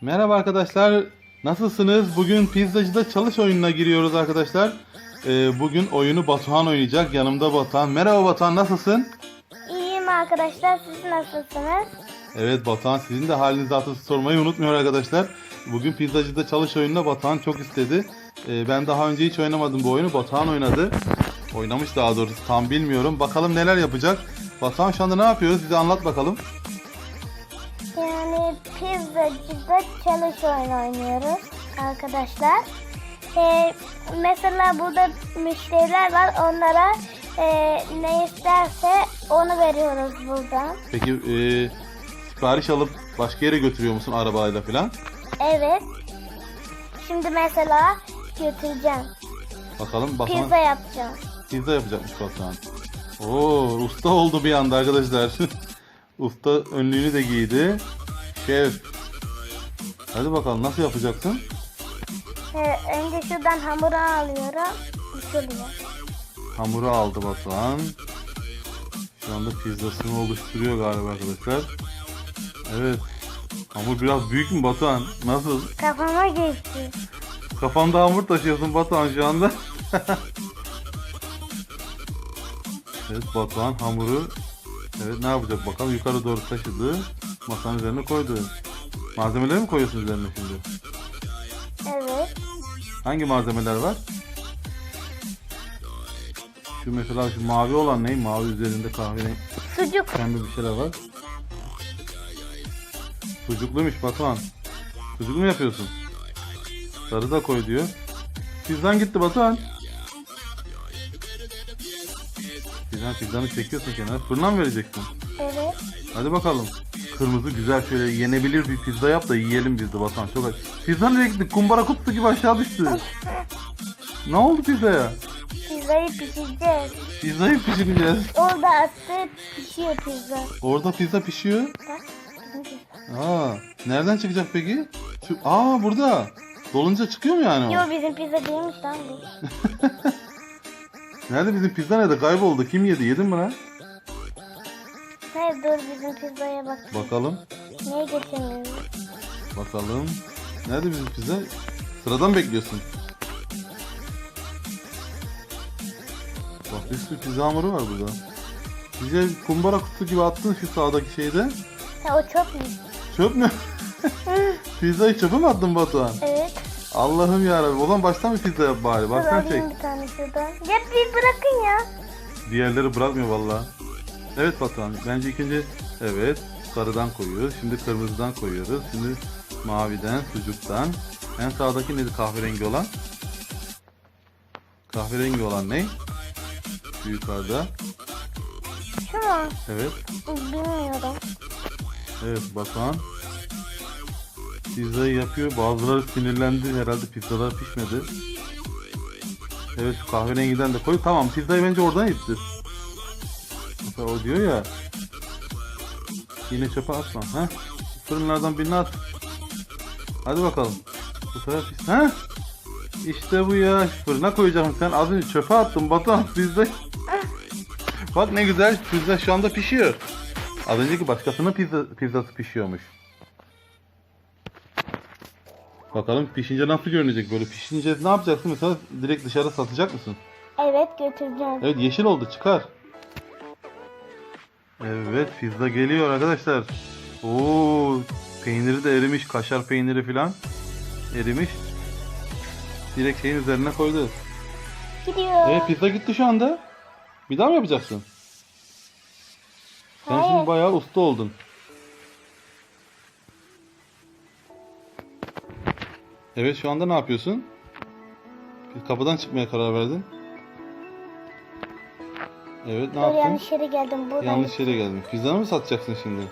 Merhaba arkadaşlar. Nasılsınız? Bugün pizzacıda çalış oyununa giriyoruz arkadaşlar. Ee, bugün oyunu Batuhan oynayacak. Yanımda Batuhan. Merhaba Batuhan nasılsın? İyiyim arkadaşlar. Siz nasılsınız? Evet Batuhan sizin de halinizi hatırınızı sormayı unutmuyor arkadaşlar. Bugün pizzacıda çalış oyununa Batuhan çok istedi. Ee, ben daha önce hiç oynamadım bu oyunu. Batuhan oynadı. Oynamış daha doğrusu tam bilmiyorum. Bakalım neler yapacak. Batuhan şu anda ne yapıyoruz? Bize anlat bakalım. Yani pizzacıda çalış oyunu oynuyoruz arkadaşlar. Ee, mesela burada müşteriler var. Onlara e, ne isterse onu veriyoruz buradan. Peki e, sipariş alıp başka yere götürüyor musun arabayla falan? Evet. Şimdi mesela götüreceğim. Bakalım Batuhan. Pizza yapacağım. Pizza yapacakmış Batuhan. Oo, usta oldu bir anda arkadaşlar. usta önlüğünü de giydi. Şef. Hadi bakalım nasıl yapacaksın? Ee, önce şuradan hamuru alıyorum. Şuraya. Hamuru aldı Batuhan. Şu anda pizzasını oluşturuyor galiba arkadaşlar. Evet. Hamur biraz büyük mü Batuhan? Nasıl? Kafama geçti. Kafanda hamur taşıyorsun Batuhan şu anda. evet Batuhan hamuru Evet ne yapacak bakalım yukarı doğru taşıdı. Masanın üzerine koydu. Malzemeleri mi koyuyorsun üzerine şimdi? Evet. Hangi malzemeler var? Şu mesela şu mavi olan ne? Mavi üzerinde kahverengi Sucuk. pembe bir şeyler var. Sucukluymuş Batuhan. Sucuk mu yapıyorsun? Sarı da koy diyor. Pizzan gitti Batuhan. Pizzan pizzanı çekiyorsun kenara. Fırına mı vereceksin? Evet. Hadi bakalım. Kırmızı güzel şöyle yenebilir bir pizza yap da yiyelim biz de Batuhan. Çok aç. Pizza nereye gitti? Kumbara kutusu gibi aşağı düştü. ne oldu pizzaya? Pizzayı pişireceğiz. Pizzayı pişireceğiz. Orada attı pişiyor pizza. Orada pizza pişiyor. Bak. Aa, nereden çıkacak peki? Şu, aa burada. Dolunca çıkıyor mu yani o? Yo bizim pizza değilmiş lan bu. Nerede bizim pizza nerede? Kayboldu. Kim yedi? Yedin mi lan? Hayır dur bizim pizzaya bak. Bakalım. Niye getirmiyoruz? Bakalım. Nerede bizim pizza? Sıradan bekliyorsun. Bak bir sürü pizza hamuru var burada. Bize kumbara kutusu gibi attın şu sağdaki şeyde. Ha o çok mu? Çöp mü? Pizzayı çöpe mi attın Batuhan? Evet. Allah'ım yarabbim. O zaman baştan pizza yap bari. Baştan çek. bir tane şuradan. Ya bir bırakın ya. Diğerleri bırakmıyor valla. Evet Batuhan. Bence ikinci evet sarıdan koyuyoruz. Şimdi kırmızıdan koyuyoruz. Şimdi maviden, sucuktan. En sağdaki neydi kahverengi olan? Kahverengi olan ne? Şu yukarıda. Şu mu? Evet. Bilmiyorum. Evet Batuhan. Pizzayı yapıyor. Bazıları sinirlendi. Herhalde pizzalar pişmedi. Evet şu kahverengiden de koy. Tamam pizzayı bence oradan. Mesela o diyor ya. Yine çöpe atma. Heh. Fırınlardan birini at. Hadi bakalım. Bu sefer pis. Heh. İşte bu ya. Fırına koyacağım. Sen az önce çöpe attın Batuhan pizza. Bak ne güzel pizza şu anda pişiyor. Az önceki başkasının pizza, pizzası pişiyormuş. Bakalım pişince nasıl görünecek böyle pişince ne yapacaksın mesela direkt dışarı satacak mısın? Evet götüreceğim. Evet yeşil oldu çıkar. Evet pizza geliyor arkadaşlar. Oo peyniri de erimiş kaşar peyniri filan erimiş. Direkt şeyin üzerine koydu. Gidiyor. Evet pizza gitti şu anda. Bir daha mı yapacaksın? Sen Hayır. şimdi bayağı usta oldun. Evet şu anda ne yapıyorsun? Kapıdan çıkmaya karar verdin. Evet ne Dur yaptın? yanlış yere geldim. Buradan Yanlış yere geldin. Pizzanı mı satacaksın şimdi?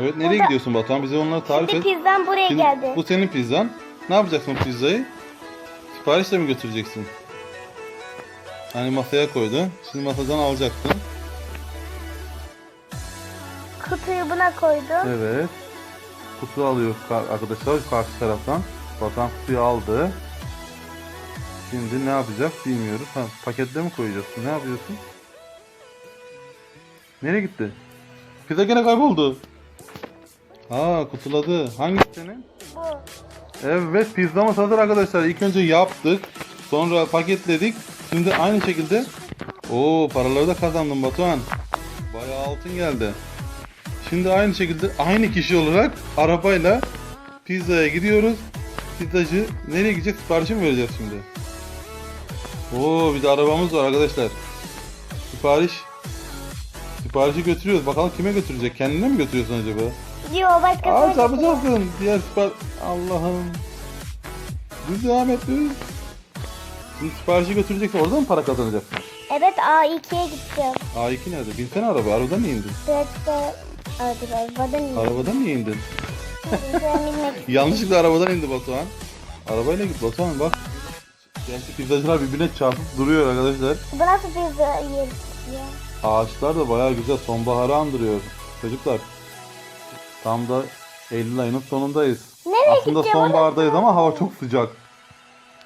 Evet nereye Burada- gidiyorsun Batuhan? Bize onları tarif Şimdi et. pizzam buraya Şimdi geldi. bu senin pizzan. Ne yapacaksın bu pizzayı? Siparişle mi götüreceksin? Hani masaya koydun. Şimdi masadan alacaksın. Koydum. Evet. Kutu alıyor ka- arkadaşlar karşı taraftan. Batuhan kutuyu aldı. Şimdi ne yapacak bilmiyoruz. Ha, paketle mi koyacaksın? Ne yapıyorsun? Nereye gitti? Pizza gene kayboldu. Aa kutuladı. Hangisi senin? Bu. Evet pizzamız hazır arkadaşlar. İlk önce yaptık. Sonra paketledik. Şimdi aynı şekilde Oo paraları da kazandım Batuhan. Bayağı altın geldi. Şimdi aynı şekilde aynı kişi olarak arabayla pizzaya gidiyoruz. Pizzacı nereye gidecek? Siparişi mi vereceğiz şimdi? Oo bir de arabamız var arkadaşlar. Sipariş Siparişi götürüyoruz. Bakalım kime götürecek? Kendine mi götürüyorsun acaba? Diyor başkasına Aa çarpacaksın. Diğer sipar... Allah'ım. Düz devam düz. Şimdi siparişi götüreceksin. Orada mı para kazanacaksın? Evet A2'ye gideceğim. A2 nerede? Binsene araba. Arabadan niye indin? Direkte Hadi arabadan indim. Arabadan niye indin? Yanlışlıkla arabadan indi Batuhan. Arabayla git Batuhan bak. Gerçi pizzacılar birbirine çarpıp duruyor arkadaşlar. Bu nasıl pizza yeri ya? Ağaçlar da bayağı güzel sonbaharı andırıyor. Çocuklar. Tam da Eylül ayının sonundayız. Nereye Aslında gideceğim sonbahardayız ama hava çok sıcak.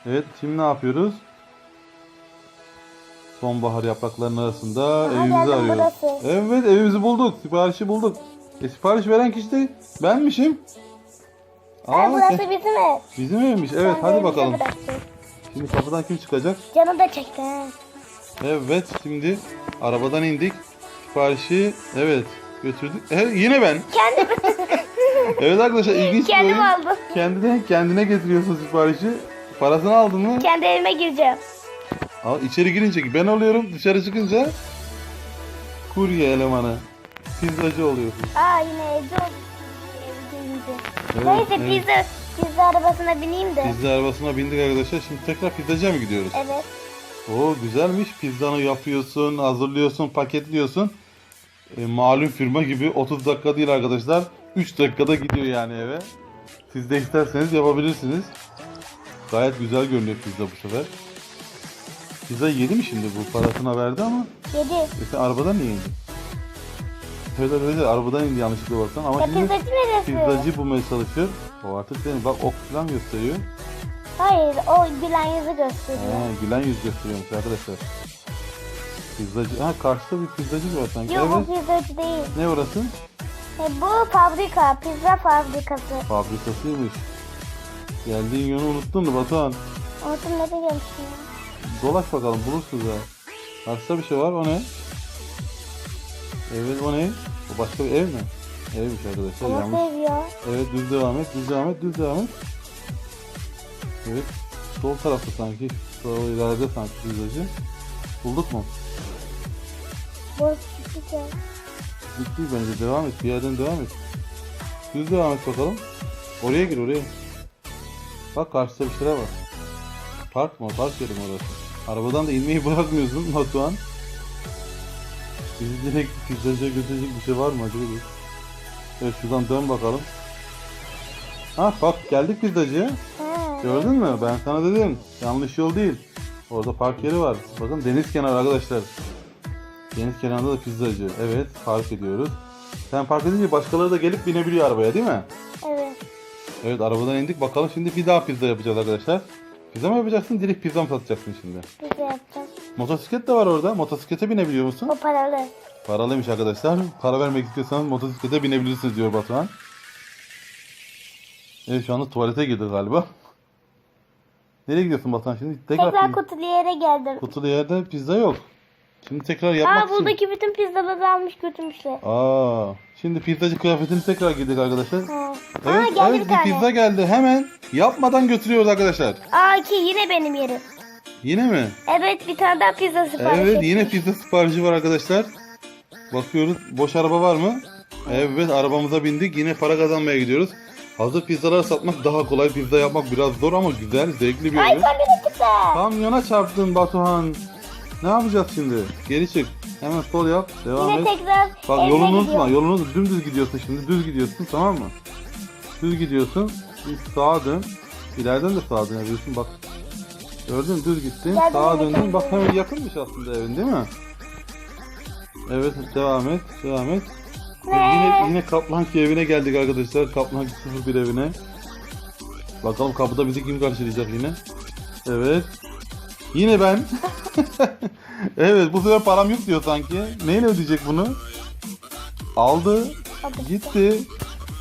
Evet şimdi ne yapıyoruz? Sonbahar yapraklarının arasında evimizi geldim, arıyoruz. burası. Evet evimizi bulduk. Siparişi bulduk. E sipariş veren kişi de benmişim. Ha, Aa, burası sen- bizim ev. bizim evmiş. Evet Sen de hadi bize bakalım. bıraktın. Şimdi kapıdan kim çıkacak? Canı da çekti ha. Evet şimdi arabadan indik. Siparişi evet götürdük. E, yine ben. Kendim, Evet arkadaşlar ilginç bir kendim oyun. aldım. Kendine, kendine getiriyorsun siparişi. Parasını aldın mı? Kendi evime gireceğim. Al, içeri girince ben oluyorum. Dışarı çıkınca kurye elemanı. Pizzacı oluyorsun. Aa yine evde oldu. Ev gelince. Evet, Neyse evet. pizza, pizza arabasına bineyim de. Pizza arabasına bindik arkadaşlar. Şimdi tekrar pizzacıya mı gidiyoruz? Evet. Oo güzelmiş. Pizzanı yapıyorsun, hazırlıyorsun, paketliyorsun. E, malum firma gibi 30 dakika değil arkadaşlar. 3 dakikada gidiyor yani eve. Siz de isterseniz yapabilirsiniz. Gayet güzel görünüyor pizza bu sefer. Pizza yedi mi şimdi bu? Parasına verdi ama. Yedi. Sen arabadan niye indin? Evet arkadaşlar arabadan indi yanlışlıkla baksan ama Ya şimdi pizzacı neresi? pizzacı bulmaya çalışıyor. O artık senin bak ok falan gösteriyor. Hayır o gülen yüzü gösteriyor. Ha, gülen yüz gösteriyormuş arkadaşlar. Pizzacı. Ha karşıda bir pizzacı var sanki. Yok evet. bu pizzacı değil. Ne orası? E, bu fabrika, pizza fabrikası. Fabrikasıymış. Geldiğin yönü unuttun mu Batuhan? Unuttum ne demiştim ya. Dolaş bakalım bulursunuz ya. Karşıda bir şey var o ne? Evet o ne? O başka bir ev mi? Evmiş arkadaşlar Ama yanlış. seviyor. Evet düz devam et, düz devam et, düz devam et. Evet. Sol tarafta sanki. Sol ileride sanki pizzacı. Bulduk mu? Bu güzel. Bitti bence devam et. Bir yerden devam et. Düz devam et bakalım. Oraya gir oraya. Bak karşıda bir şeyler var. Park mı? Park yeri mi orası? Arabadan da inmeyi bırakmıyorsun Batuhan. Bizi direkt pizzacıya götürecek bir şey var mı acaba? Evet şuradan dön bakalım. Ha bak geldik pizzacıya. Gördün mü? Ben sana dedim. Yanlış yol değil. Orada park yeri var. Bakın deniz kenarı arkadaşlar. Deniz kenarında da pizzacı. Evet park ediyoruz. Sen park edince başkaları da gelip binebiliyor arabaya değil mi? evet. Evet arabadan indik. Bakalım şimdi bir daha pizza yapacağız arkadaşlar. Pizza mı yapacaksın? Direkt pizza mı satacaksın şimdi? Pizza yapacağım. Motosiklet de var orada. Motosiklete binebiliyor musun? O paralı. Paralıymış arkadaşlar. Para vermek istiyorsanız motosiklete binebilirsiniz diyor Batuhan. Evet şu anda tuvalete girdi galiba. Nereye gidiyorsun Batuhan şimdi? Tekrar pizza- kutulu yere geldim. Kutulu yerde pizza yok. Şimdi tekrar yapmak Aa için. buradaki bütün pizzaları almış götürmüşler. Aa, şimdi pizzacı kıyafetini tekrar giydik arkadaşlar. Ha. Evet, Aa geldi evet bir tane. pizza geldi. Hemen yapmadan götürüyoruz arkadaşlar. Aa ki yine benim yerim. Yine mi? Evet bir tane daha pizza sipariş Evet, ettim. yine pizza siparişi var arkadaşlar. Bakıyoruz. Boş araba var mı? Evet, arabamıza bindik. Yine para kazanmaya gidiyoruz. Hazır pizzalar satmak daha kolay. Pizza yapmak biraz zor ama güzel, zevkli bir Ay oyun. kamyona çıktı. Kamyona çarptın Batuhan. Ne yapacağız şimdi? Geri çık. Hemen sol yap. Devam Yine et. tekrar Bak yolunu unutma. gidiyorum. Yolunu dümdüz gidiyorsun şimdi. Düz gidiyorsun tamam mı? Düz gidiyorsun. Bir sağa dön. İleriden de sağa dönebilirsin bak. Gördün mü? düz gittin. Geldim, sağa evet, döndün. Bak hemen yakınmış aslında evin değil mi? Evet devam et. Devam et. Ne? Yine, yine Kaplanki evine geldik arkadaşlar. Kaplanki 01 evine. Bakalım kapıda bizi kim karşılayacak yine. Evet. Yine ben. evet bu sefer param yok diyor sanki. Neyle ödeyecek bunu? aldı. Gitti.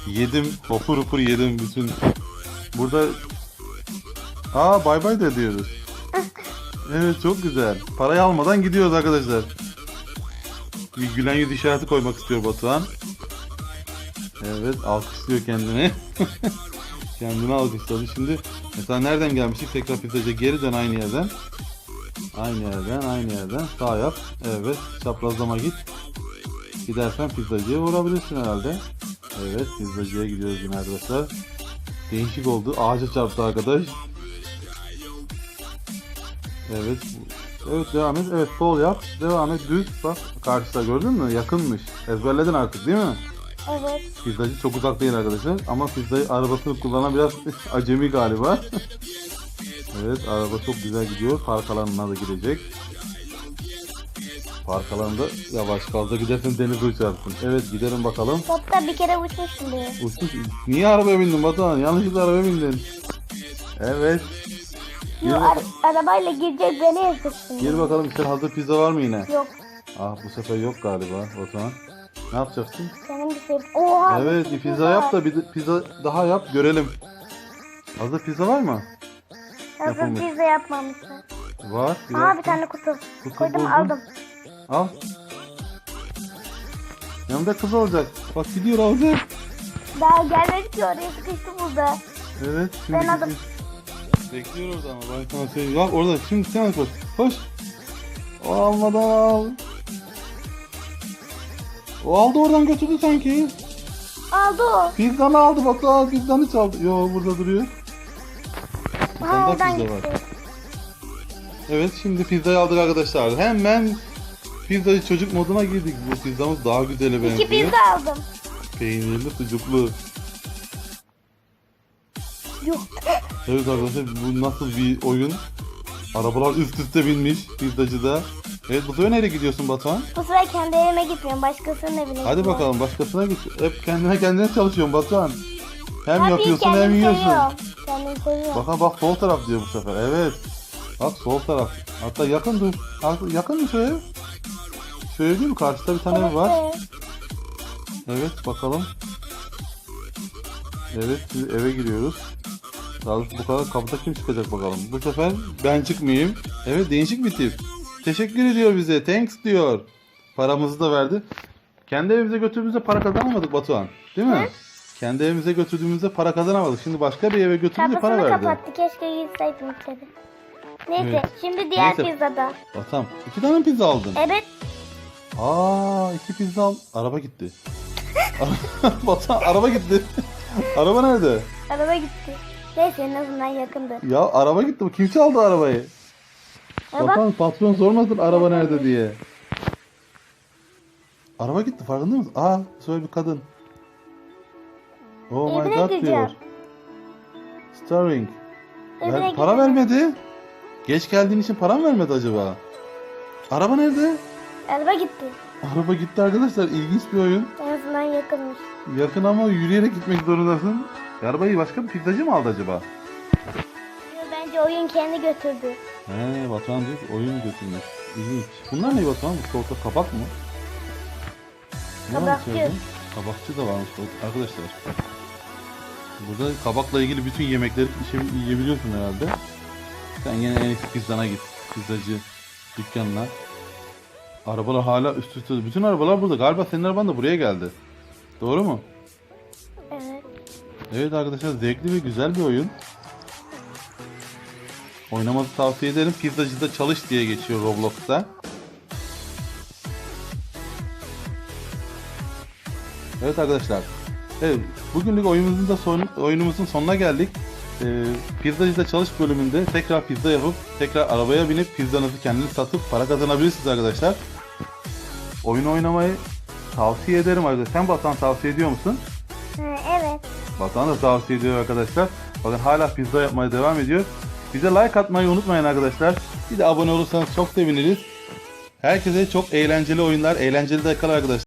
Yedim. Hopur hopur yedim bütün. Burada Aa bay bay da diyoruz. Evet çok güzel. Parayı almadan gidiyoruz arkadaşlar. Bir gülen yüz işareti koymak istiyor Batuhan. Evet alkışlıyor kendini. kendini alkışladı. Şimdi mesela nereden gelmiştik? Tekrar pizzacıya geri dön aynı yerden. Aynı yerden, aynı yerden. Sağ yap. Evet. Çaprazlama git. Gidersen pizzacıya uğrabilirsin herhalde. Evet pizzacıya gidiyoruz yine arkadaşlar. Değişik oldu. Ağaca çarptı arkadaş. Evet. Evet devam et. Evet sol yap. Devam et. Düz bak. Karşıda gördün mü? Yakınmış. Ezberledin artık değil mi? Evet. Pizzacı çok uzak değil arkadaşlar. Ama pizzayı arabasını kullanan biraz acemi galiba. evet araba çok güzel gidiyor. Park alanına da girecek. Park alanında yavaş fazla gidersen denize uçarsın. Evet gidelim bakalım. Hatta bir kere uçmuştum diye. Uçmuş. Niye arabaya bindin Batuhan? Yanlışlıkla arabaya bindin. Evet. Gir, Yo, bak- arabayla girecek beni ezdirsin. gir bakalım işte hazır pizza var mı yine? Yok. Ah bu sefer yok galiba Batuhan. Ne yapacaksın? Senin bir şey. Oha. Evet bir pizza yap da bir de pizza daha yap görelim. Hazır pizza var mı? Hazır yapılmış. pizza yapmamışsın. Var. Aa yap. bir tane kutu. Kutu Koydum buldum. aldım. Al. Yanında kız olacak. Bak gidiyor alacak. Daha gelmedi ki oraya sıkıştı burada. Evet. Şimdi Ben aldım. Bekliyor orada ama ben sana söyleyeyim. Bak orada şimdi sen koş. Koş. O almadan al. O aldı oradan götürdü sanki. Aldı o. Pizzanı aldı bak al pizzanı çaldı. Yo burada duruyor. Bir tane Ha daha oradan pizza var. gitti. Evet şimdi pizzayı aldık arkadaşlar. Hemen pizzacı çocuk moduna girdik. Bu pizzamız daha güzele benziyor. İki pizza aldım. Peynirli, sucuklu. Yok. Evet arkadaşlar bu nasıl bir oyun? Arabalar üst üste binmiş pizzacıda. Evet bu sefer nereye gidiyorsun Batuhan? Bu sefer kendi evime gitmiyorum. Başkasının evine Hadi gidiyorum. bakalım başkasına git. Hep kendine kendine çalışıyorsun Batuhan. Hem Tabii yapıyorsun hem yiyorsun. seviyorum. Bak bak sol taraf diyor bu sefer. Evet. Bak sol taraf. Hatta yakın dur. Hatta yakın mı şu ev? Şu ev değil mi? Karşıda bir tane ev var. Evet. Evet bakalım. Evet biz eve giriyoruz. Daha doğrusu bu kadar kapıda kim çıkacak bakalım. Bu sefer ben çıkmayayım. Evet değişik bir tip. Teşekkür ediyor bize. Thanks diyor. Paramızı da verdi. Kendi evimize götürdüğümüzde para kazanamadık Batuhan. Değil mi? Kendi evimize götürdüğümüzde para kazanamadık. Şimdi başka bir eve götürdüğümüzde para verdi. kapattı. Keşke gitseydim içeri. Neyse. Evet. Şimdi diğer Neyse. pizzada. Batuhan iki tane pizza aldın? Evet. Aa iki pizza al. Araba gitti. Batuhan araba gitti. araba nerede? Araba gitti. Neyse en azından yakındı. Ya araba gitti. Kim çaldı arabayı? Ya bak. Patron sormasın araba nerede diye. Araba gitti farkında mısın? Aa şöyle bir kadın. Oh my Evine god diyor. Starring. Evine Ver, para vermedi. Geç geldiğin için para mı vermedi acaba? Araba nerede? Araba gitti. Araba gitti arkadaşlar. İlginç bir oyun. En azından yakınmış. Yakın ama yürüyerek gitmek zorundasın. Arabayı başka bir pizzacı mı aldı acaba? Bence oyun kendi götürdü. He Batuhan diyor ki oyun götürmüş. İlginç. Bunlar ne Batuhan? Bu soğukta kabak mı? Ne Kabakçı. Kabakçı da varmış soğuk- arkadaşlar. Burada kabakla ilgili bütün yemekleri işe- yiyebiliyorsun herhalde. Sen yine en iyisi pizzana git. Pizzacı dükkanına. Arabalar hala üst üste. Bütün arabalar burada. Galiba senin araban da buraya geldi. Doğru mu? Evet. Evet arkadaşlar zevkli ve güzel bir oyun. Oynamanızı tavsiye ederim. Pizzacıda çalış diye geçiyor Roblox'ta. Evet arkadaşlar. Evet, bugünlük oyunumuzun da son, oyunumuzun sonuna geldik. Ee, pizzacıda çalış bölümünde tekrar pizza yapıp tekrar arabaya binip pizzanızı kendiniz satıp para kazanabilirsiniz arkadaşlar. Oyun oynamayı tavsiye ederim arkadaşlar. Sen Batuhan tavsiye ediyor musun? Ha, evet. Batuhan da tavsiye ediyor arkadaşlar. Bakın hala pizza yapmaya devam ediyor. Bize like atmayı unutmayın arkadaşlar. Bir de abone olursanız çok seviniriz. Herkese çok eğlenceli oyunlar, eğlenceli dakikalar arkadaşlar.